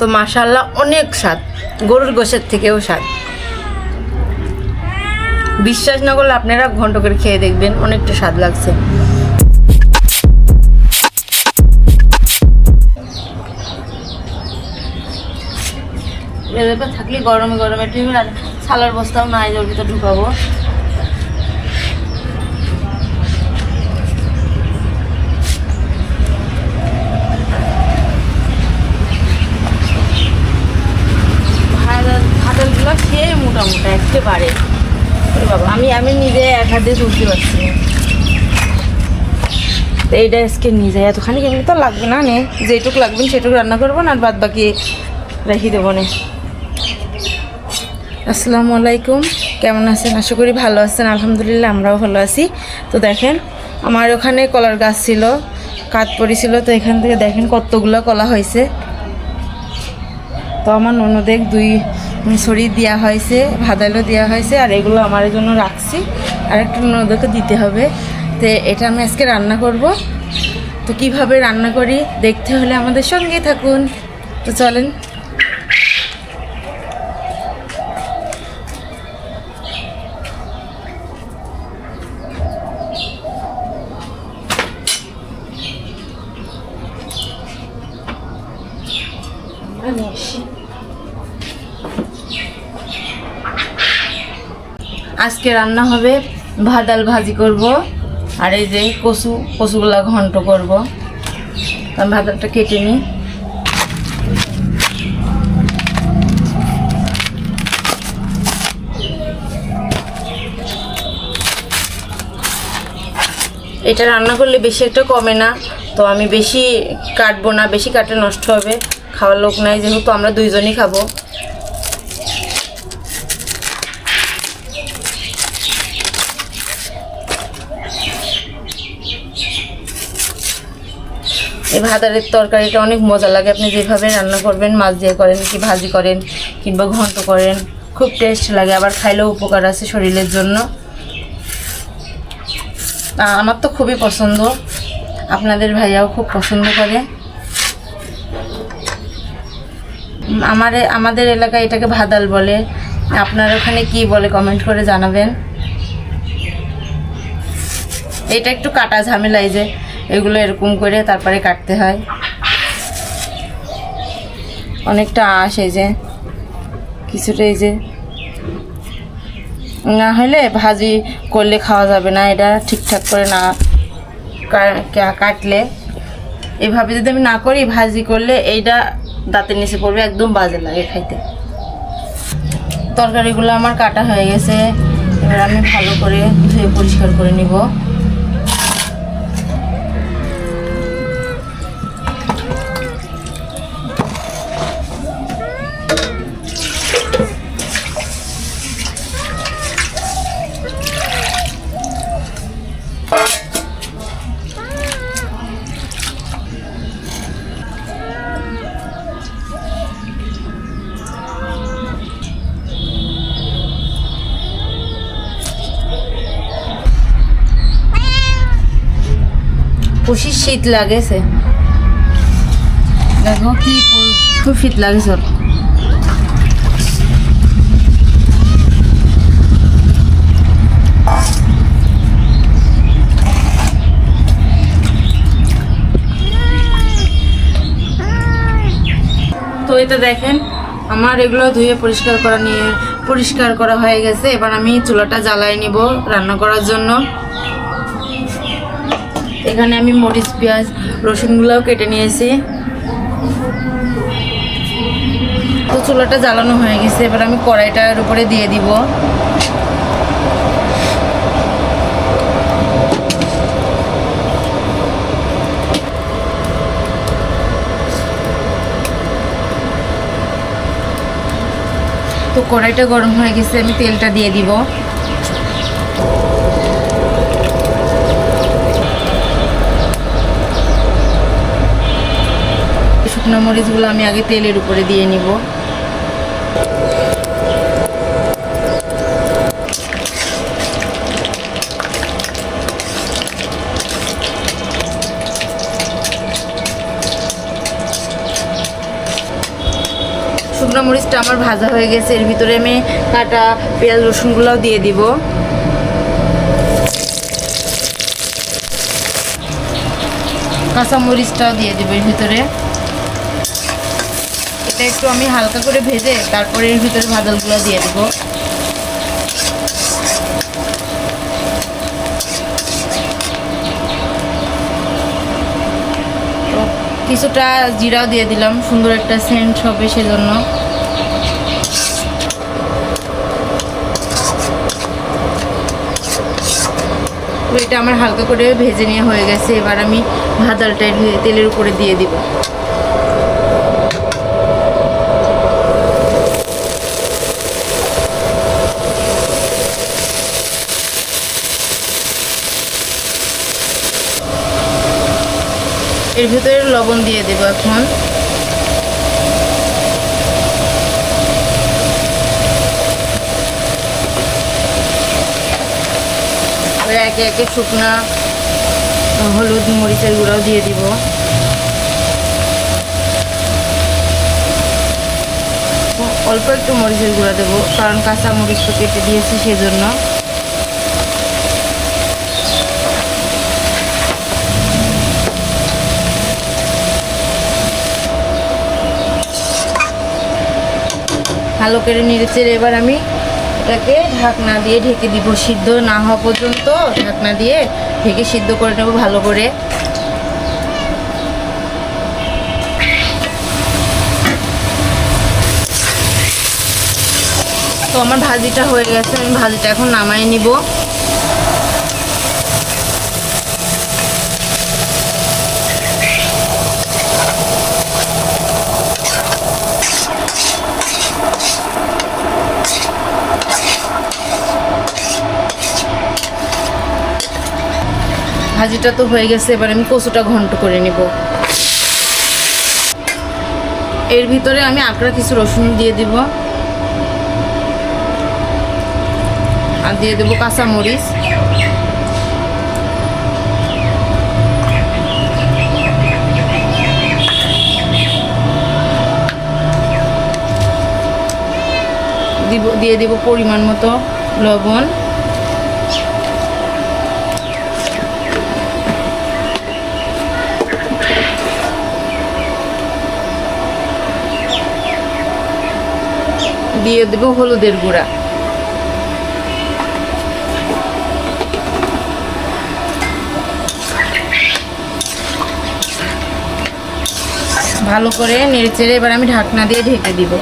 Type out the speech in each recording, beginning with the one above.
তো মাশাল্লাহ অনেক স্বাদ। গরুর গোশের থেকেও স্বাদ। বিশ্বাস না করলে আপনারা ঘন্ট করে খেয়ে দেখবেন, অনেকটা স্বাদ লাগছে। থাকলে গরমে গরমে টিফিন আর সালার বস্তাও নাই ওর ভিতর ঢুকাবো। মোটা একেবারে। বাবা, আমি আমি নিজে এক হাতে তুলতে পারছি তো এইটা আজকে নিয়ে যাই। এতখানি এমনি তো লাগবে না, নে। যেটুক লাগবে সেটুকু রান্না করব না, আর বাদ বাকি রেখে দেবো, নে। আসসালামু আলাইকুম। কেমন আছেন? আশা করি ভালো আছেন। আলহামদুলিল্লাহ আমরাও ভালো আছি। তো দেখেন, আমার ওখানে কলার গাছ ছিল, কাঠ পড়েছিল তো এখান থেকে দেখেন কতগুলো কলা হয়েছে। তো আমার ননদেক দুই ছড়ি দেওয়া হয়েছে ভাদালও দেওয়া হয়েছে, আর এগুলো আমার জন্য রাখছি। আর একটা ওদেরকে দিতে হবে। তো এটা আমি আজকে রান্না করব। তো কীভাবে রান্না করি, দেখতে হলে আমাদের সঙ্গে থাকুন। তো চলেন আমরা নিয়ে আসি। আজকে রান্না হবে ভাত, ডাল ভাজি করব। আর এই যে কচু, কচুগুলা ঘন্ট করব। আমি ভাত ডালটা কেটে নিই। এটা রান্না করলে বেশি একটা কমে না। তো আমি বেশি কাটবো না, বেশি কাটলে নষ্ট হবে। খাওয়ার লোক নাই, যেহেতু আমরা দুইজনই খাব। এই ভাতারের তরকারিটা অনেক মজা লাগে। আপনি যেভাবে রান্না করবেন, মাছ দিয়ে করেন কি ভাজি করেন কিংবা ঘন্ট করেন, খুব টেস্ট লাগে। আবার খাইলেও উপকার আছে শরীরের জন্য। আমার তো খুবই পছন্দ। আপনাদের ভাইয়াও খুব পছন্দ করে। আমার, আমাদের এলাকায় এটাকে ভাদাল বলে। আপনার ওখানে কি বলে কমেন্ট করে জানাবেন। এটা একটু কাটা ঝামেলা এই যে এগুলো এরকম করে তারপরে কাটতে হয়। অনেকটা আঁশ এই যে, কিছুটা এই যে। না হলে ভাজি করলে খাওয়া যাবে না, এটা ঠিকঠাক করে না কাটলে। এভাবে যদি আমি না করি, ভাজি করলে এইটা দাঁতের নিচে পড়বে, একদম বাজে লাগে খাইতে। তরকারিগুলো আমার কাটা হয়ে গেছে, এবার আমি ভালো করে ধুয়ে পরিষ্কার করে নিব। শীত লাগেছে। দেখো কি খুব শীত লাগেছে। তো এটা দেখেন, আমার এগুলো ধুয়ে পরিষ্কার করা নিয়ে পরিষ্কার করা হয়ে গেছে। এবার আমি চুলাটা জ্বালাই নিব রান্না করার জন্য। এখানে আমি মরিচ, পেঁয়াজ, রসুনগুলোও কেটে নিয়েছি। তো চুলাটা জ্বালানো হয়ে গেছে, এবার আমি কড়াইটার উপরে দিয়ে দিব। তো কড়াইটা গরম হয়ে গেছে, আমি তেলটা দিয়ে দিব শুকনো মরিচগুলো আমি আগে তেলের উপরে দিয়ে নিব। শুকনো মরিচটা আমার ভাজা হয়ে গেছে, এর ভিতরে আমি কাটা পেঁয়াজ রসুনগুলোও দিয়ে দিব। কাঁচা মরিচটাও দিয়ে দিব এর ভিতরে। এটা একটু আমি হালকা করে ভেজে তারপরে এর ভিতরে ভাজালগুলো দিয়ে দেবো। কিছুটা জিরাও দিয়ে দিলাম, সুন্দর একটা সেন্ট হবে সেজন্য। এটা আমার হালকা করে ভেজে নেওয়া হয়ে গেছে, এবার আমি ভাজালটা এর তেলের উপরে দিয়ে দিব। এর ভিতরে লবণ দিয়ে দেবো এখন। একে একে শুকনা হলুদ মরিচের গুঁড়াও দিয়ে দিব। অল্প একটু মরিচের গুঁড়া দেবো, কারণ কাঁচা মরিচ তো কেটে দিয়েছি সেজন্য। ভালো করে নিয়েছে এবার আমি এটাকে ঢাকনা দিয়ে ঢেকে দিব। সিদ্ধ না হওয়া পর্যন্ত ঢাকনা দিয়ে ঢেকে সিদ্ধ করে নেব ভালো করে। তো আমার ভাজিটা হয়ে গেছে, আমি ভাজিটা এখন নামাই নিব। ভাজিটা তো হয়ে গেছে, এবার আমি কচুটা ঘন্ট করে নিব। এর ভিতরে আমি আকড়া কিছু রসুন দিয়ে দিব। আর দিয়ে দেবো কাঁচামরিচ। দিব, দিয়ে দিব পরিমাণ মতো লবণ। দিয়ে দেবো হলুদের গুঁড়া। ভালো করে নেড়ে চেড়ে এবার আমি ঢাকনা দিয়ে ঢেকে দিব।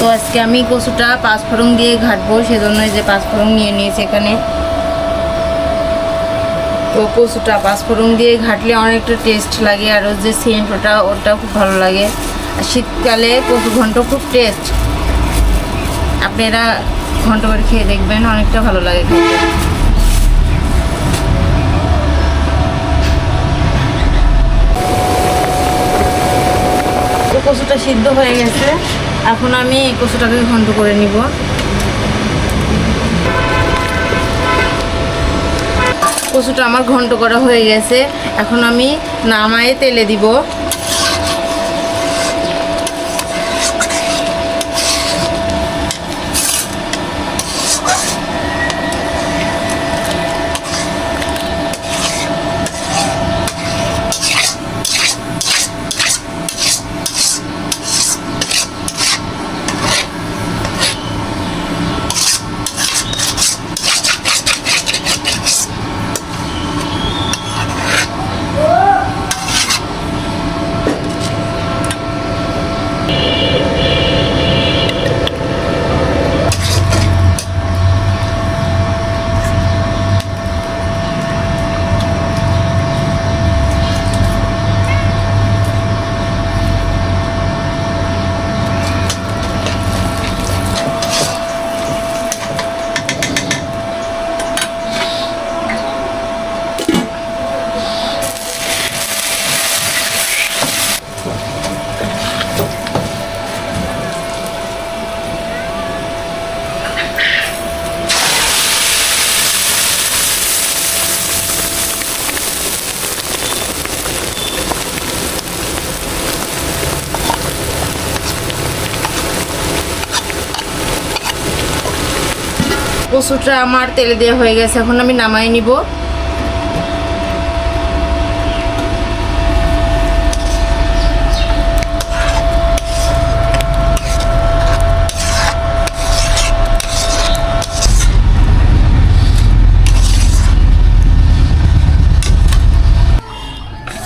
তো আজকে আমি কচুটা পাঁচফোড়ন দিয়ে ঘাটবো সেজন্য যে পাঁচফোড়ন নিয়ে নিয়েছি এখানে। তো কচুটা পাঁচফোড়ন দিয়ে ঘাটলে অনেকটা টেস্ট লাগে, আর ওর যে সেন্ট ওটা ওটাও খুব ভালো লাগে। আর শীতকালে কচু ঘন্ট খুব টেস্ট আপনারা ঘন্ট করে খেয়ে দেখবেন, অনেকটা ভালো লাগে কচুটা সিদ্ধ হয়ে গেছে। এখন আমি কচুটাকে ঘন্ট করে নিব। কচুটা আমার ঘন্ট করা হয়ে গেছে। এখন আমি নামায়ে তেলে দিব। কচুটা আমার তেলে দেওয়া হয়ে গেছে, এখন আমি নামাই নিব।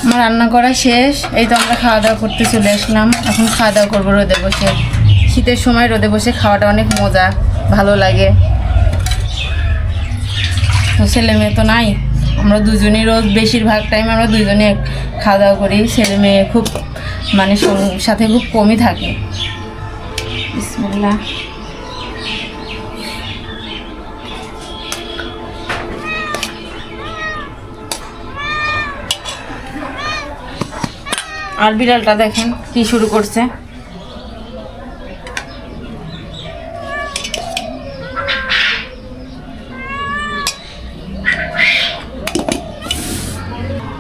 আমার রান্না করা শেষ, এই তো আমরা খাওয়া দাওয়া করতে চলে আসলাম। এখন খাওয়া দাওয়া করব রোদে বসে। শীতের সময় রোদে বসে খাওয়াটা অনেক মজা, ভালো লাগে। তো ছেলে মেয়ে তো নাই। আমরা দুজনেই রোজ বেশিরভাগ টাইম আমরা দুজনে খাওয়া দাওয়া করি। ছেলে মেয়ে খুব মানে সাথে খুব কমই থাকে। আর বিড়ালটা দেখেন কি শুরু করছে।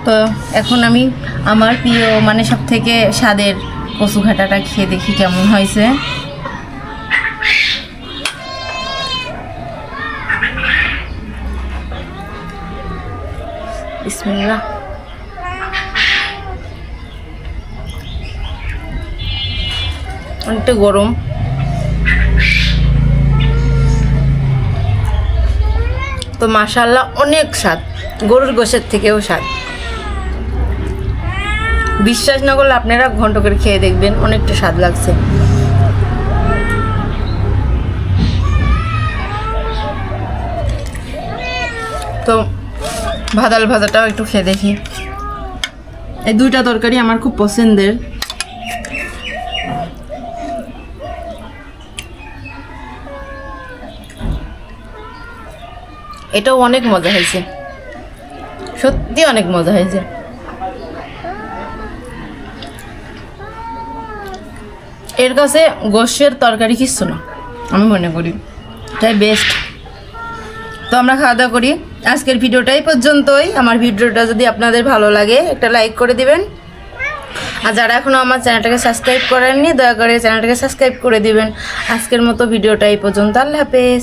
তো এখন আমি আমার প্রিয় মানে সব থেকে স্বাদের কচু ঘাটাটা খেয়ে দেখি কেমন হয়েছে। অনেকটা গরম। তো মাশাল্লাহ অনেক স্বাদ, গরুর গোশের থেকেও স্বাদ। বিশ্বাস না করলে আপনারা ঘন্ট করে খেয়ে দেখবেন, অনেকটা স্বাদ লাগছে। তো ভাদাল ভাজাটাও একটু খেয়ে দেখি। এই দুইটা তরকারি আমার খুব পছন্দের। এটাও অনেক মজা হয়েছে। সত্যি অনেক মজা হয়েছে। এর কাছে গোষ্ঠের তরকারি কিচ্ছু না, আমি মনে করি। তাই বেস্ট তো আমরা খাওয়া দাওয়া করি। আজকের ভিডিওটাই পর্যন্তই। আমার ভিডিওটা যদি আপনাদের ভালো লাগে, একটা লাইক করে দিবেন। আর যারা এখনও আমার চ্যানেলটাকে সাবস্ক্রাইব করেননি, দয়া করে চ্যানেলটাকে সাবস্ক্রাইব করে দিবেন। আজকের মতো ভিডিওটা এই পর্যন্ত। আল্লাহ হাফেজ।